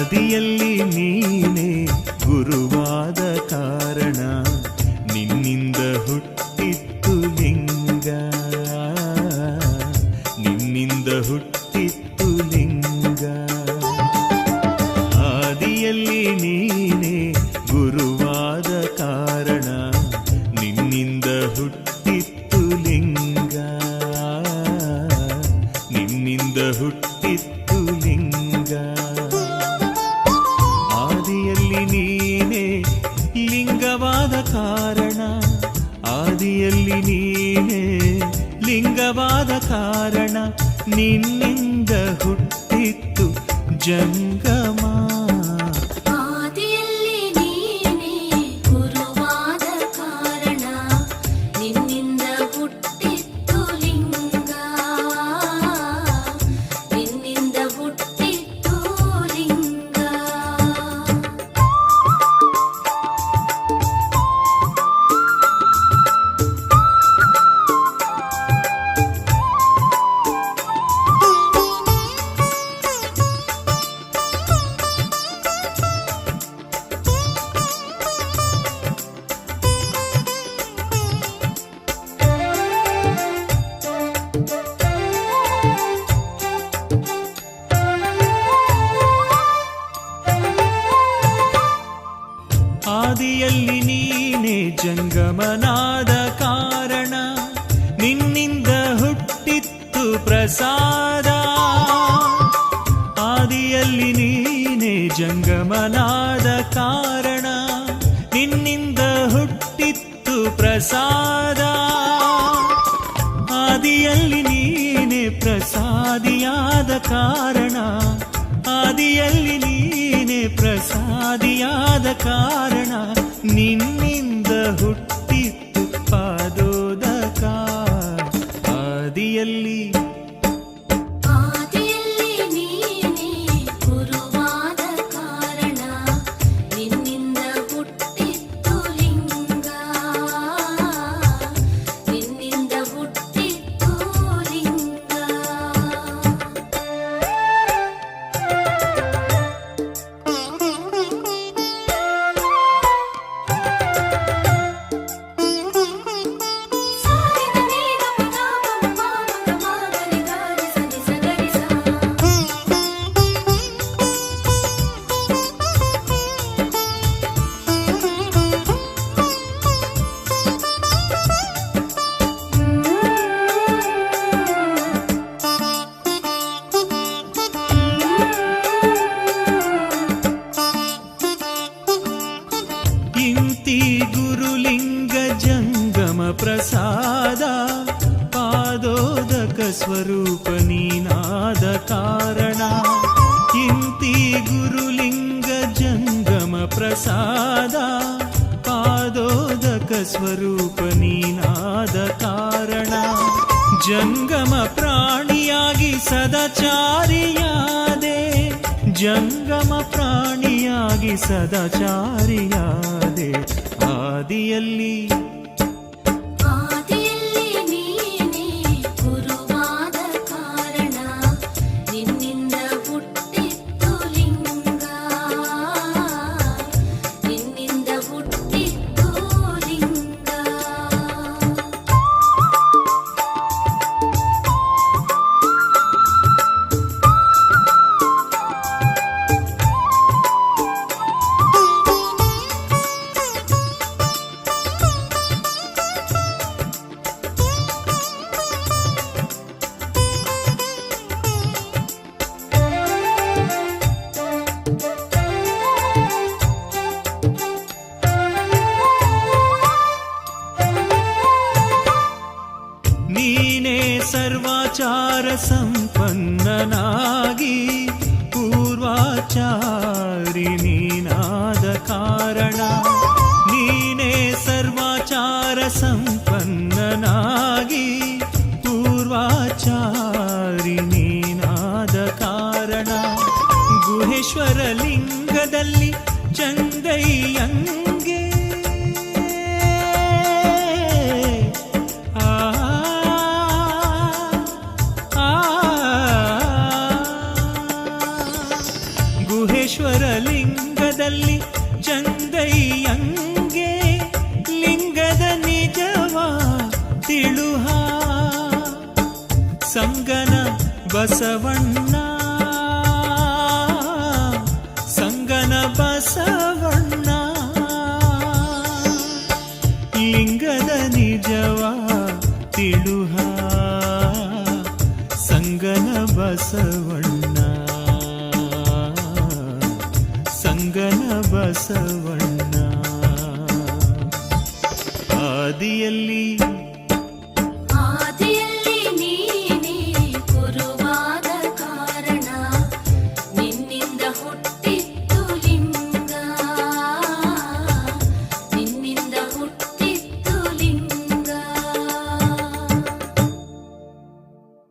ಬದಿಯಲ್ಲಿ ನೀನೇ ಗುರುವಾದ ಕಾರಣ. ನಿನ್ನಿಂದ ಹುಟ್ಟಿತ್ತು ಲಿಂಗ. ನಿನ್ನಿಂದ ಹುಟ್ಟಿತ್ತು ಲಿಂಗ. ಆದಿಯಲ್ಲಿ ನೀನೇ ಗುರುವಾದ ಕಾರಣ. ನಿನ್ನಿಂದ ಹುಟ್ಟಿತ್ತು ಲಿಂಗ. ನಿನ್ನಿಂದ ಹುಟ್ಟಿತ್ತು ಆದಿಯಲ್ಲಿ ನೀನೇ ಲಿಂಗವಾದ ಕಾರಣ ನಿನ್ನಿಂದ ಹುಟ್ಟಿತ್ತು ಜಂಗಮ ಜಂಗಮನಾದ ಕಾರಣ ನಿನ್ನಿಂದ ಹುಟ್ಟಿತ್ತು ಪ್ರಸಾದ. ಆದಿಯಲ್ಲಿ ನೀನೇ ಜಂಗಮನಾದ ಕಾರಣ ನಿನ್ನಿಂದ ಹುಟ್ಟಿತ್ತು ಪ್ರಸಾದ. ಆದಿಯಲ್ಲಿ ನೀನೆ ಪ್ರಸಾದಿಯಾದ ಕಾರಣ ಆದಿಯಲ್ಲಿ ನೀನೇ ಪ್ರಸಾದಿಯಾದ ಕಾರಣ ನಿನ್ನಿಂದ ಹುಟ್ಟಿತ್ತು ಇಂತಿ ಗುರುಲಿಂಗ ಜಂಗಮ ಪ್ರಸಾದ, ಪಾದೋದಕ ಸ್ವರೂಪ ನೀನಾದ ಕಾರಣ. ಇಂತಿ ಗುರುಲಿಂಗ ಜಂಗಮ ಪ್ರಸಾದ, ಪಾದೋದಕ ಸ್ವರೂಪ ನೀನಾದ ಕಾರಣ. ಜಂಗಮ ಪ್ರಾಣಿಯಾಗಿ ಸದಾಚಾರಿಯಾದೆ, ಜಂಗಮ ಪ್ರಾಣಿಯಾಗಿ ಸದಾಚಾರಿಯಾದೆ ಆದಿಯಲ್ಲಿ ಪೂರ್ವಾಚಾರಿ ನೀನಾದ ಕಾರಣ ನೀನೇ ಸರ್ವಾಚಾರ ಸಂಪನ್ನನಾಗಿ ತಿಳುಹ. ಸಂಗನ ಬಸವಣ್ಣ. ಸಂಗನ ಬಸವಣ್ಣ. ಲಿಂಗದ ನಿಜವ ತಿಳುಹ. ಸಂಗನ ಬಸವಣ್ಣ. ಸಂಗನ ಬಸವಣ್ಣ. ಆದಿಯಲ್ಲಿ